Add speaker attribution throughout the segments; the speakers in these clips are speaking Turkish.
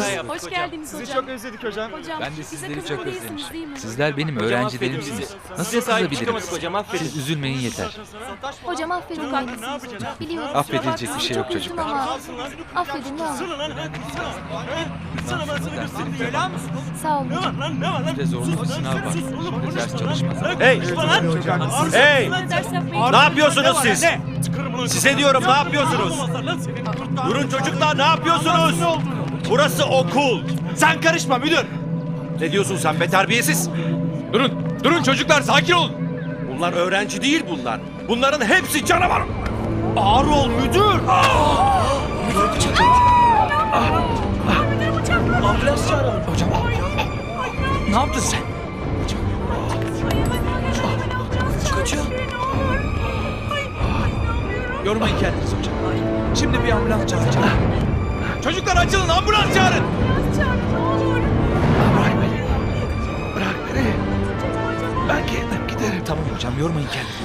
Speaker 1: geldiniz.
Speaker 2: Hoş geldiniz
Speaker 3: Sizi
Speaker 2: hocam.
Speaker 3: çok özledik hocam.
Speaker 2: Hocam,
Speaker 1: Ben de sizleri çok özlemişim. Sizler benim
Speaker 4: Hocam
Speaker 1: öğrencilerimsiniz. Nasıl kızabilirim?
Speaker 4: çıkamadık hocam, affedin.
Speaker 1: Siz üzülmeyin yeter.
Speaker 2: Hocam affedin haklısınız hocam. Biliyorum.
Speaker 1: Affedilecek bir şey yok çocuklar.
Speaker 2: Affedin ne olur. Sağ olun hocam.
Speaker 1: Bir de zorlu bir sınav var. Şimdi ders çalışmasak.
Speaker 5: Hey! Hey! Ne yapıyorsunuz siz? Size diyorum ne yapıyorsunuz? Durun çocuklar ne yapıyorsunuz? Burası okul. Sen karışma müdür. Ne diyorsun sen be terbiyesiz?
Speaker 1: Durun, durun çocuklar sakin olun.
Speaker 5: Bunlar öğrenci değil bunlar. Bunların hepsi canavar. Ağır ol müdür.
Speaker 1: Ne yaptın sen? Yormayın kendinizi hocam. Şimdi bir ambulans çağıracağım. Çocuklar açılın ambulans çağırın. Bırak beni. Bırak beni. Ben kendim giderim. Tamam hocam yormayın kendinizi.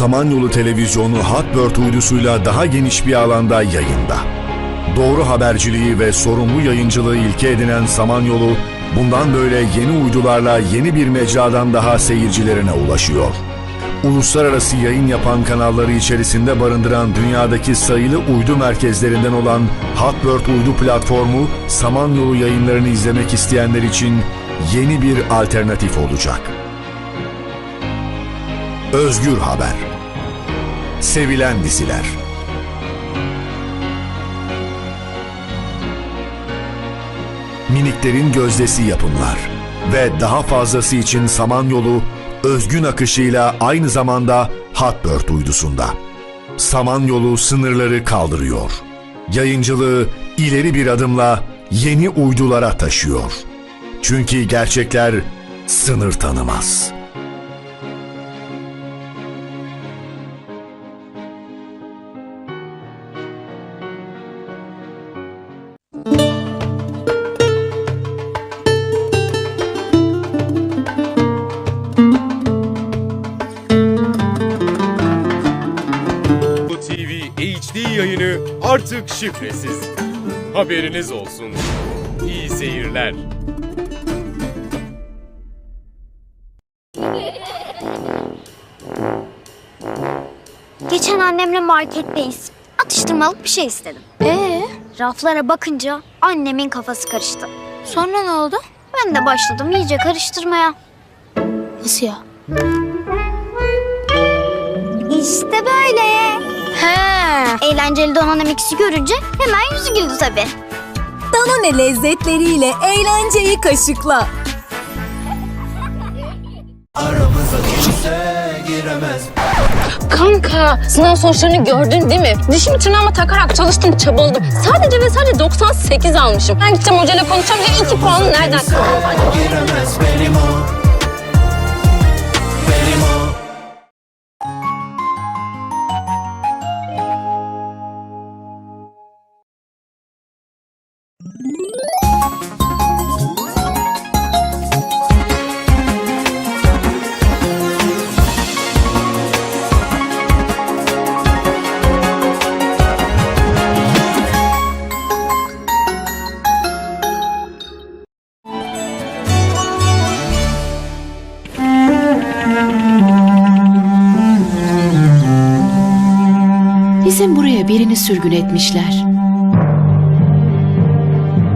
Speaker 6: Samanyolu Televizyonu Hotbird uydusuyla daha geniş bir alanda yayında. Doğru haberciliği ve sorumlu yayıncılığı ilke edinen Samanyolu, bundan böyle yeni uydularla yeni bir mecradan daha seyircilerine ulaşıyor. Uluslararası yayın yapan kanalları içerisinde barındıran dünyadaki sayılı uydu merkezlerinden olan Hotbird uydu platformu, Samanyolu yayınlarını izlemek isteyenler için yeni bir alternatif olacak. Özgür Haber Sevilen diziler Miniklerin gözdesi yapımlar ve daha fazlası için Samanyolu özgün akışıyla aynı zamanda Hotbird uydusunda. Samanyolu sınırları kaldırıyor. Yayıncılığı ileri bir adımla yeni uydulara taşıyor. Çünkü gerçekler sınır tanımaz.''
Speaker 7: Artık şifresiz. Haberiniz olsun. İyi seyirler.
Speaker 8: Geçen annemle marketteyiz. Atıştırmalık bir şey istedim. Ee? Raflara bakınca annemin kafası karıştı. Sonra ne oldu? Ben de başladım iyice karıştırmaya. Nasıl ya? İşte böyle. He. Eğlenceli Danone Mix'i görünce hemen yüzü güldü tabii.
Speaker 9: Danone lezzetleriyle eğlenceyi kaşıkla.
Speaker 10: Kanka sınav sonuçlarını gördün değil mi? Dişimi tırnağıma takarak çalıştım çabaladım. Sadece ve sadece 98 almışım. Ben gideceğim hocayla konuşacağım ve 2 puanı nereden acaba?
Speaker 9: Bizim buraya birini sürgün etmişler.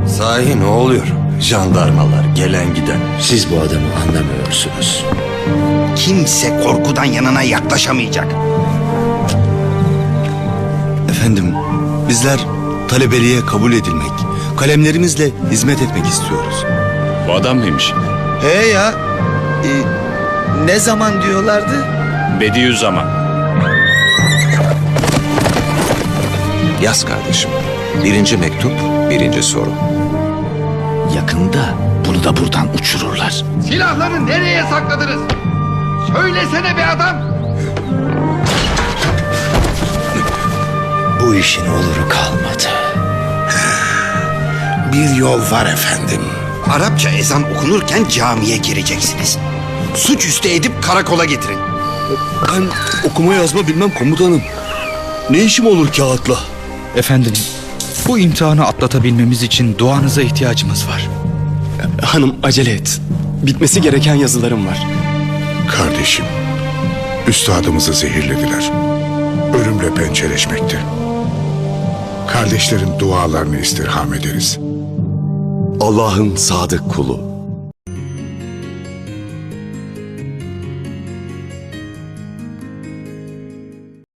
Speaker 3: Sahi ne oluyor? Jandarmalar gelen giden.
Speaker 11: Siz bu adamı anlamıyorsunuz.
Speaker 4: Kimse korkudan yanına yaklaşamayacak.
Speaker 3: Efendim bizler talebeliğe kabul edilmek, kalemlerimizle hizmet etmek istiyoruz.
Speaker 7: Bu adam mıymış?
Speaker 3: He ya. e, ne zaman diyorlardı?
Speaker 7: Bediüzzaman.
Speaker 3: Yaz kardeşim. Birinci mektup, birinci soru.
Speaker 11: Yakında bunu da buradan uçururlar.
Speaker 4: Silahları nereye sakladınız? Söylesene be adam.
Speaker 11: Bu işin oluru kalmadı. Bir yol var efendim.
Speaker 4: Arapça ezan okunurken camiye gireceksiniz. Suçüstü edip karakola getirin.
Speaker 3: Ben okuma yazma bilmem komutanım. Ne işim olur kağıtla?
Speaker 11: Efendim, bu imtihanı atlatabilmemiz için duanıza ihtiyacımız var.
Speaker 12: Hanım acele et. Bitmesi gereken yazılarım var.
Speaker 13: Kardeşim, üstadımızı zehirlediler. Ölümle pençeleşmekte. Kardeşlerin dualarını istirham ederiz.
Speaker 3: Allah'ın sadık kulu